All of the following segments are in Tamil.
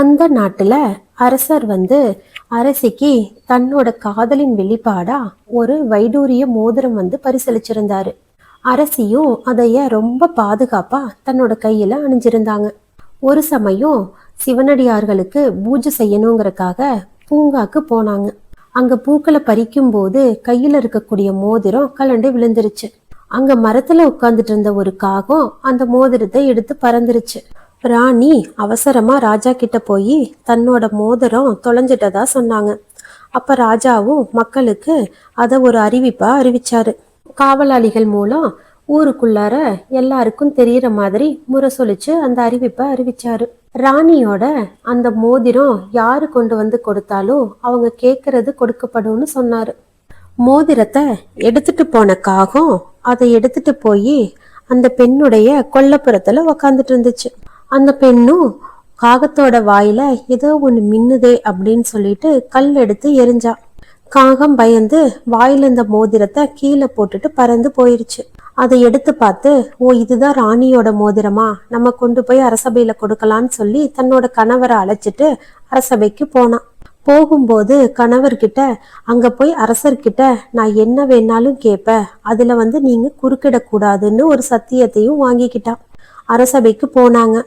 அந்த நாட்டுல அரசர் வந்து அரசிக்கு தன்னோட காதலின் வெளிப்பாடா ஒரு வைடூரிய மோதிரம் வந்து பரிசளிச்சிருந்தாரு. அரசியும் அதைய ரொம்ப பாதுகாப்பா தன்னோட கையில அணிஞ்சிருந்தாங்க. ஒரு சமயம் சிவனடியார்களுக்கு பூஜை செய்யணுங்கிறக்காக பூங்காக்கு போனாங்க. அங்க பூக்களை பறிக்கும் போது கையில இருக்கக்கூடிய மோதிரம் கலண்டு விழுந்துருச்சு. அங்க மரத்துல உட்கார்ந்துட்டு இருந்த ஒரு காகம் அந்த மோதிரத்தை எடுத்து பறந்துருச்சு. ராணி அவசரமா ராஜா கிட்ட போய் தன்னோட மோதிரம் தொலைஞ்சிட்டதா சொன்னாங்க. அப்ப ராஜாவும் மக்களுக்கு அதை ஒரு அறிவிப்பா அறிவிச்சாரு. காவலாளிகள் மூலம் ஊருக்குள்ளார எல்லாருக்கும் தெரியற மாதிரி முரசொலிச்சு அந்த அறிவிப்பை அறிவிச்சாரு. ராணியோட அந்த மோதிரம் யாரு கொண்டு வந்து கொடுத்தாலும் அவங்க கேட்கறது கொடுக்கப்படும்னு சொன்னாரு. மோதிரத்தை எடுத்துட்டு போன காகம் அதை எடுத்துட்டு போய் அந்த பெண்ணுடைய கொல்லப்புறத்துல உக்காந்துட்டு இருந்துச்சு. அந்த பெண்ணும் காகத்தோட வாயில ஏதோ ஒன்று மின்னுதே அப்படின்னு சொல்லிட்டு கல் எடுத்து எரிஞ்சா. காகம் பயந்து வாயில மோதிரத்தை கீழே போட்டுட்டு பறந்து போயிருச்சு. அதை எடுத்து பார்த்து ஓ இதுதான் ராணியோட மோதிரமா? நம்ம கொண்டு போய் அரசபையில கொடுக்கலான்னு சொல்லி தன்னோட கணவரை அழைச்சிட்டு அரசபைக்கு போனான் போகும்போது கணவர்கிட்ட அங்க போய் அரசர்கிட்ட நான் என்ன வேணாலும் கேட்பேன் அதுல வந்து நீங்க குறுக்கிடக்கூடாதுன்னு ஒரு சத்தியத்தையும் வாங்கிக்கிட்டான் அரசபைக்கு போனாங்க.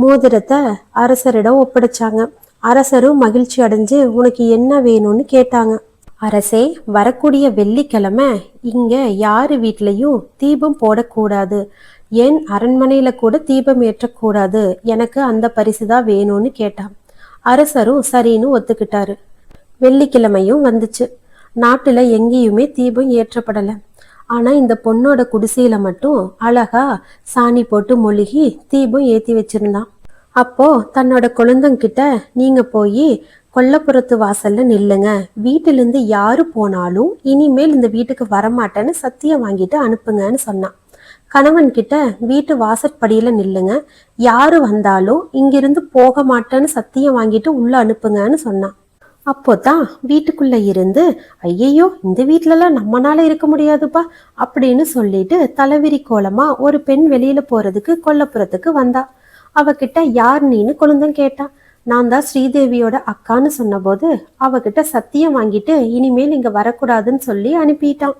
மோதிரத்தை அரசரிடம் ஒப்படைச்சாங்க. அரசரும் மகிழ்ச்சி அடைஞ்சு உனக்கு என்ன வேணும்னு கேட்டாங்க. அரசே வரக்கூடிய வெள்ளிக்கிழமை இங்க யாரு வீட்லயும் தீபம் போடக்கூடாது. என் அரண்மனையில கூட தீபம் ஏற்றக்கூடாது. எனக்கு அந்த பரிசு தான் வேணும்னு கேட்டான். அரசரும் சரின்னு ஒத்துக்கிட்டாரு. வெள்ளிக்கிழமையும் வந்துச்சு. நாட்டுல எங்கேயுமே தீபம் ஏற்றப்படலை. ஆனா இந்த பொண்ணோட குடிசையில மட்டும் அழகா சாணி போட்டு மொழுகி தீபம் ஏத்தி வச்சிருந்தான். அப்போ தன்னோட குழந்தைங்கிட்ட நீங்க போய் கொல்லப்புறத்து வாசல்ல நில்லுங்க. வீட்டிலிருந்து யாரு போனாலும் இனிமேல் இந்த வீட்டுக்கு வரமாட்டேன்னு சத்தியம் வாங்கிட்டு அனுப்புங்கன்னு சொன்னான். கணவன் கிட்ட வீட்டு வாசற்படியில நில்லுங்க. யாரு வந்தாலும் இங்கிருந்து போக மாட்டேன்னு சத்தியம் வாங்கிட்டு உள்ள அனுப்புங்கன்னு சொன்னான். அப்போதான் வீட்டுக்குள்ள இருந்து ஐயையோ இந்த வீட்லலாம் நம்மனால இருக்க முடியாதுப்பா அப்படின்னு சொல்லிட்டு தலைவிரி கோலமா ஒரு பெண் வெளியில போறதுக்கு கொல்லப்புறத்துக்கு வந்தா. அவகிட்ட யார் நீன்னு குழந்தன் கேட்டான் நான் தான் ஸ்ரீதேவியோட அக்கான்னு சொன்னபோது அவகிட்ட சத்தியம் வாங்கிட்டு இனிமேல் இங்க வரக்கூடாதுன்னு சொல்லி அனுப்பிட்டான்.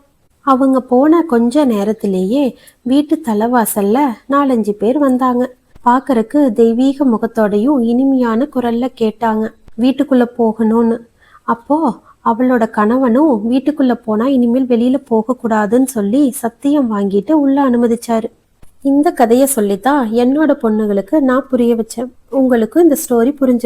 அவங்க போன கொஞ்ச நேரத்திலேயே வீட்டு தலைவாசல்ல நாலஞ்சு பேர் வந்தாங்க. பார்க்கறக்கு தெய்வீக முகத்தோடையும் இனிமையான குரல்ல கேட்டாங்க. வீட்டுக்குள்ள போகணும்னு. அப்போ அவளோட கணவனும் வீட்டுக்குள்ள போனா இனிமேல் வெளியில போக கூடாதுன்னு சொல்லி சத்தியம் வாங்கிட்டு உள்ள அனுமதிச்சாரு. இந்த கதையை சொல்லித்தான் என்னோட பொண்ணுங்களுக்கு நான் புரிய வச்சேன். உங்களுக்கும் இந்த ஸ்டோரி புரிஞ்சு